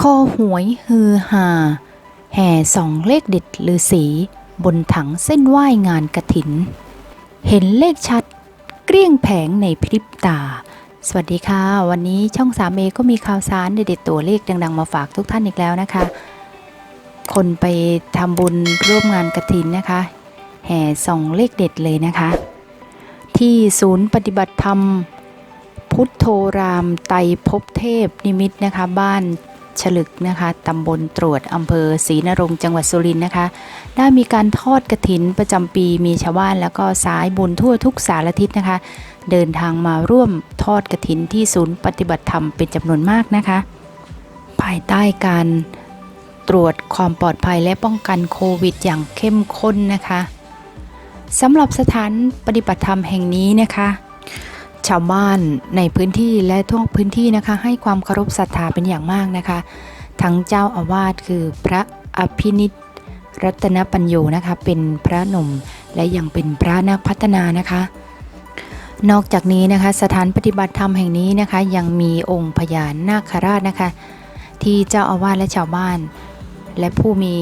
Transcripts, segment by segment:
คอหวยฮือฮาแห่สองเลขเด็ดลือสี บนถังเส้นไหว้งานกระถิน เห็นเลขชัด เกลี้ยงแผงในพริบตา สวัสดีค่ะ วันนี้ช่อง3 a ก็มีข่าวสารเด็ดๆตัวเลขดัง ๆ มาฝากทุกท่านอีกแล้วนะคะ คนไปทำบุญร่วมงานกระถินนะคะ แห่สองเลขเด็ดเลยนะคะ ที่ศูนย์ปฏิบัติธรรม พุทโธรามไตรภพเทพนิมิตนะคะ บ้าน ฉลึกนะคะตำบลตรวจอำเภอศรีนรงจังหวัดสุรินทร์นะคะ ได้มีการทอดกระถินประจำปีมีชาวบ้านแล้วก็สายบุญทั่วทุกสารทิศนะคะ เดินทางมาร่วมทอดกระถินที่ศูนย์ปฏิบัติธรรมเป็นจำนวนมากนะคะ ภายใต้การตรวจความปลอดภัยและป้องกันโควิด อย่างเข้มข้นนะคะสำหรับสถานปฏิบัติธรรมแห่งนี้นะคะ ชาวบ้านในพื้นที่และทั่วพื้นที่นะคะให้ความเคารพศรัทธาเป็นอย่างมากนะคะ ทั้งเจ้าอาวาสคือพระอภินิตรัตนปัญโยนะคะเป็นพระหนุ่มและยังเป็นพระนักพัฒนานะคะ นอกจากนี้นะคะสถานปฏิบัติธรรมแห่งนี้นะคะยังมีองค์พญานาคราชนะคะ ที่เจ้าอาวาสและชาวบ้าน และผู้มี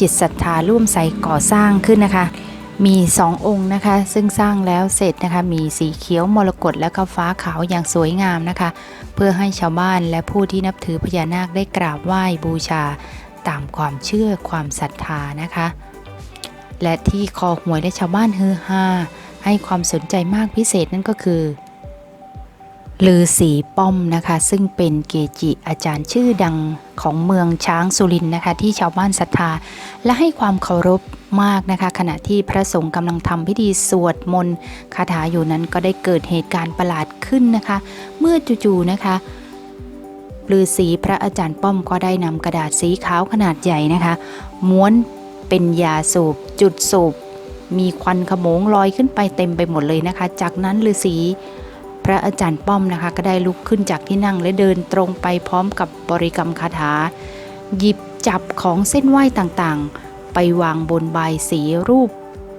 จิตศรัทธาร่วมใส่ก่อสร้างขึ้นนะคะ มีสององค์นะคะ ซึ่งสร้างแล้วเสร็จนะคะ มีสีเขียวมรกตและก็ฟ้าขาวอย่างสวยงามนะคะ เพื่อให้ชาวบ้านและผู้ที่นับถือพญานาคได้กราบไหว้บูชา ตามความเชื่อความศรัทธานะคะ และที่คอหวยและชาวบ้านฮือฮาให้ความสนใจมากพิเศษนั่นก็คือ ลือสีป้อมนะคะ ซึ่งเป็นเกจิอาจารย์ชื่อดังของเมืองช้างสุรินนะคะ ที่ชาวบ้านศรัทธา และให้ความเคารพมากนะคะ ขณะที่พระสงฆ์กำลังทำพิธีสวดมนต์คาถาอยู่นั้นก็ได้เกิดเหตุการณ์ประหลาดขึ้นนะคะ เมื่อจู่ๆนะคะฤาษีพระอาจารย์ป้อมก็ได้นำกระดาษสีขาวขนาดใหญ่นะคะ ม้วนเป็นยาสูบ จุดสูบ มีควันขโมงลอยขึ้นไปเต็มไปหมดเลยนะคะ จากนั้นฤาษี ระอาจารย์ป้อมนะคะ ก็ได้ลุกขึ้นจากที่นั่งและเดินตรงไปพร้อมกับบริกรรมคาถา หยิบจับของเส้นไหว้ต่างๆ ไปวางบนใบายสีรูป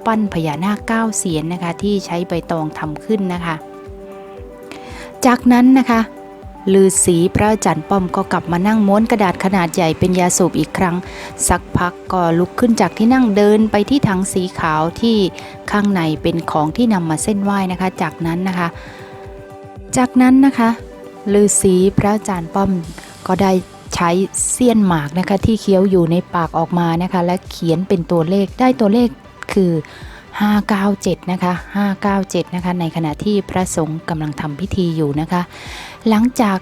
ปั้นพญานาคเก้าเสียนนะคะ ที่ใช้ใบตองทำขึ้นนะคะ จากนั้นนะคะลือสีพระอาจารย์ป้อมก็กลับมานั่งม้วนกระดาษขนาดใหญ่เป็นยาสูบอีกครั้ง สักพักก็ลุกขึ้นจากที่นั่งเดินไปที่ถังสีขาวที่ข้างในเป็นของที่นำมาเส้นไหว้นะคะ จากนั้นนะคะ จากนั้นนะคะลือสีพระอาจารย์ป้อมก็ได้ใช้เสี้ยนหมากนะคะที่เคี้ยวอยู่ในปากออกมานะคะ และเขียนเป็นตัวเลขได้ตัวเลขคือ 597 นะคะ 597 นะคะ ในขณะที่พระสงฆ์กำลังทำพิธีอยู่นะคะ หลังจาก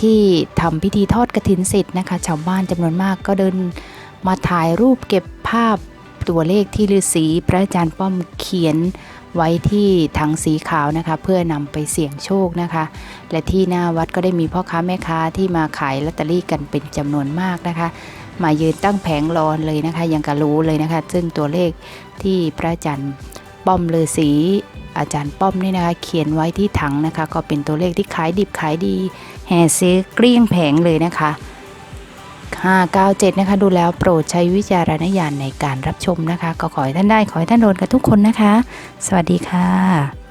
ที่ทำพิธีทอดกระถินเสร็จนะคะชาวบ้านจำนวนมากก็เดินมาถ่ายรูปเก็บภาพตัวเลขที่ฤาษีพระอาจารย์ป้อมเขียน ไว้ที่ถังสีขาวนะคะ เพื่อนำไปเสี่ยงโชคนะคะ และที่หน้าวัดก็ได้มีพ่อค้าแม่ค้าที่มาขายลอตเตอรี่กันเป็นจำนวนมากนะคะ มายืนตั้งแผงรอนเลยนะคะ ยังกะรู้เลยนะคะ ซึ่งตัวเลขที่พระอาจารย์ป้อมฤาษีอาจารย์ป้อมนี่นะคะ เขียนไว้ที่ถังนะคะ ก็เป็นตัวเลขที่ขายดิบขายดี แห่ซื้อเกลี้ยงแผงเลยนะคะ 597 นะคะ ดูแล้วโปรดใช้วิจารณญาณในการรับชมนะคะ ก็ขอให้ท่านได้ขอให้ท่านโดนกันทุกคนนะคะ สวัสดีค่ะ